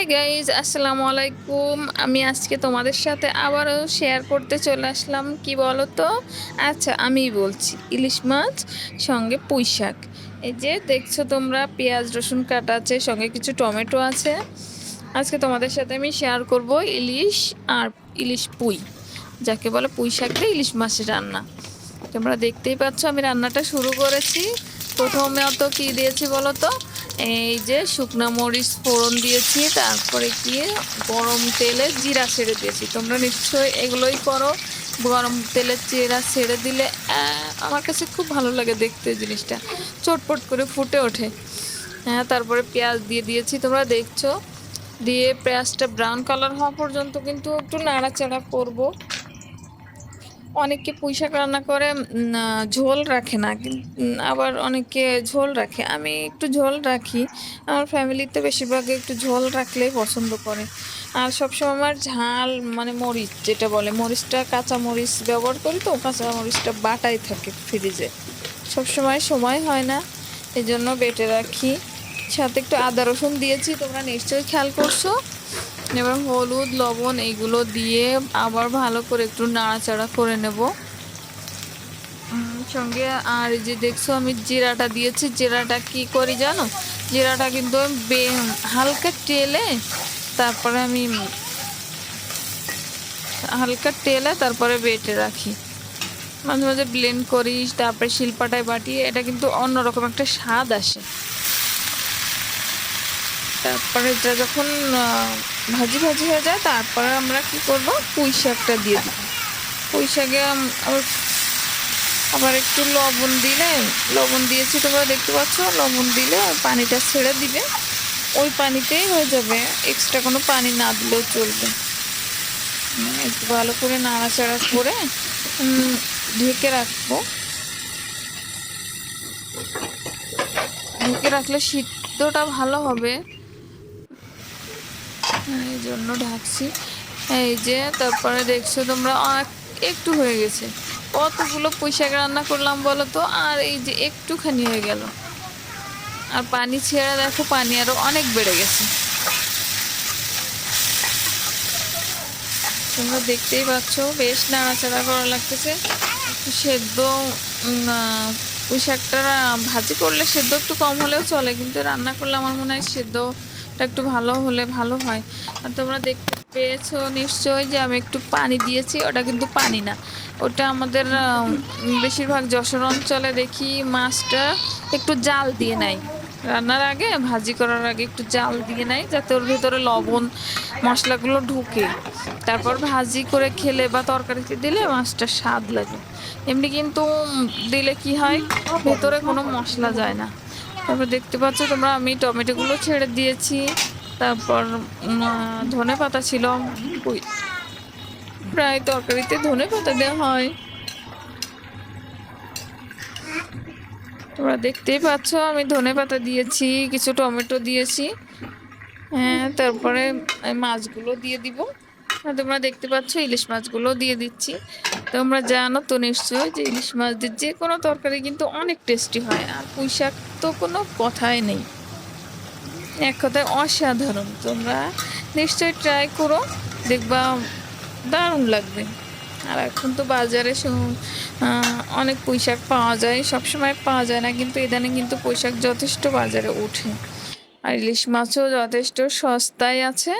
Hi guys আসসালামু আলাইকুম আমি আজকে তোমাদের সাথে আবারও শেয়ার করতে চলে আসলাম। কি বলো তো আচ্ছা আমি বলছি, ইলিশ মাছ, সঙ্গে পুঁই শাক এই যে দেখছ তোমরা, পেঁয়াজ, রসুন কাটা আছে, সঙ্গে কিছু টমেটো আছে। আজকে তোমাদের সাথে আমি শেয়ার করব ইলিশ আর ইলিশ পুঁই। যাকে বলে পুঁই শাক দিয়ে ইলিশ মাছের রান্না। তোমরা দেখতেই পাচ্ছ, আমি রান্নাটা শুরু করেছি। প্রথমে অত কী দিয়েছি বলো তো এই যে শুকনো মরিচ ফোড়ন দিয়েছি, তারপরে গিয়ে গরম তেলে জিরা ছেড়ে দিয়েছি। তোমরা নিশ্চয়ই এগুলোই করো। গরম তেলে জিরা ছেড়ে দিলে আমার কাছে খুব ভালো লাগে দেখতে জিনিসটা। চটপট করে ফুটে ওঠে। হ্যাঁ তারপরে পেঁয়াজ দিয়ে দিয়েছি, তোমরা দেখছ। দিয়ে পেঁয়াজটা ব্রাউন কালার হওয়া পর্যন্ত কিন্তু একটু নাড়াচাড়া করব। অনেকে পুঁই শাক রান্না করে ঝোল রাখে না আবার অনেকে ঝোল রাখে। আমি একটু ঝোল রাখি, আমার ফ্যামিলিতে বেশিরভাগ একটু ঝোল রাখলেই পছন্দ করে। আর সবসময় আমার ঝাল মানে মরিচ যেটা বলে, মরিচটা কাঁচা মরিচ ব্যবহার করি তো, কাঁচা মরিচটা বাটাই থাকে ফ্রিজে। সবসময় সময় হয় না এই জন্য বেটে রাখি। সাথে একটু আদা রসুন দিয়েছি, তোমরা নিশ্চয়ই খেয়াল করছ। এবার হলুদ, লবণ এইগুলো দিয়ে আবার ভালো করে একটু নাড়াচাড়া করে নেব। সঙ্গে আর যে দেখছ আমি জিরাটা দিয়েছি। জিরাটা কি করি জানো? জিরাটা কিন্তু বে- হালকা টেলে তারপরে আমি হালকা টেলে তারপরে বেটে রাখি। মাঝে মাঝে ব্লেন্ড করিস তারপরে শিল্পাটায় বাটি এটা কিন্তু অন্যরকম একটা স্বাদ আসে। তারপরে এটা যখন ভাজি ভাজি হয়ে যায়, তারপরে আমরা কি করব? পুঁই শাকটা দিয়ে দিব। পুঁই শাকে আবার আবার একটু লবণ দিলে, লবণ দিয়েছি, তোমরা দেখতে পাচ্ছ, লবণ দিলে পানিটা ছেড়ে দিবে। ওই পানিতেই হয়ে যাবে। এক্সট্রা কোনো পানি না দিলেও চলবে। একটু ভালো করে নাড়াচাড়া করে ঢেকে রাখব। ঢেকে রাখলে সিদ্ধটা ভালো হবে। এই জন্য ঢাকছি। এই যে তারপরে দেখছ তোমরা অনেক- একটু হয়ে গেছে। কতগুলো পুঁইশাক রান্না করলাম বলো তো? আর এই যে একটুখানি হয়ে গেল। আর পানি ছেড়ে দেখো পানি আরও অনেক বেড়ে গেছে। তোমরা দেখতেই পাচ্ছ বেশ নাড়াচাড়া করা লাগতেছে। একটু সেদ্ধ উম, আহ, পুঁই শাকটা ভাজি করলে সেদ্ধ একটু কম হলেও চলে কিন্তু রান্না করলে আমার মনে হয় সেদ্ধটা একটু ভালো হলে ভালো হয়। আর তোমরা দেখতে পেয়েছ নিশ্চয়ই যে আমি একটু পানি দিয়েছি, ওটা কিন্তু পানি না। ওটা আমাদের বেশিরভাগ যশোর অঞ্চলে দেখি মাছটা একটু জাল দিয়ে নেয়। রান্নার আগে, ভাজি করার আগে একটু জাল দিয়ে নেয়, যাতে ওর ভেতরে লবণ মশলাগুলো ঢুকে। তারপর ভাজি করে খেলে বা তরকারিতে দিলে মাছটা স্বাদ লাগে। এমনি কিন্তু দিলে কি হয়, ভেতরে কোনো মশলা যায় না। তারপর দেখতে পাচ্ছ তোমরা, আমি টমেটোগুলো ছেড়ে দিয়েছি। তারপর ধনে পাতা ছিল। প্রায় তরকারিতে ধনে পাতা দেওয়া হয়। তোমরা দেখতেই পাচ্ছ, আমি ধনে পাতা দিয়েছি, কিছু টমেটো দিয়েছি। হ্যাঁ তারপরে মাছগুলো দিয়ে দিব। তোমরা দেখতে পাচ্ছ, ইলিশ মাছগুলো দিয়ে দিচ্ছি। তোমরা জানো তো নিশ্চয় যে ইলিশ মাছ দিয়ে যে কোনো তরকারি কিন্তু অনেক টেস্টি হয়, আর পুঁই শাক তো কোনো কথাই নেই। এক কথায় অসাধারণ, তোমরা নিশ্চয়ই ট্রাই করো, দেখবা দারুণ লাগবে। আর এখন তো বাজারে অনেক পুঁইশাক পাওয়া যায়, সবসময় পাওয়া যায় না, কিন্তু ইদানিং কিন্তু পুঁইশাক যথেষ্ট বাজারে ওঠে। আর ইলিশ মাছও যথেষ্ট সস্তায় আছে।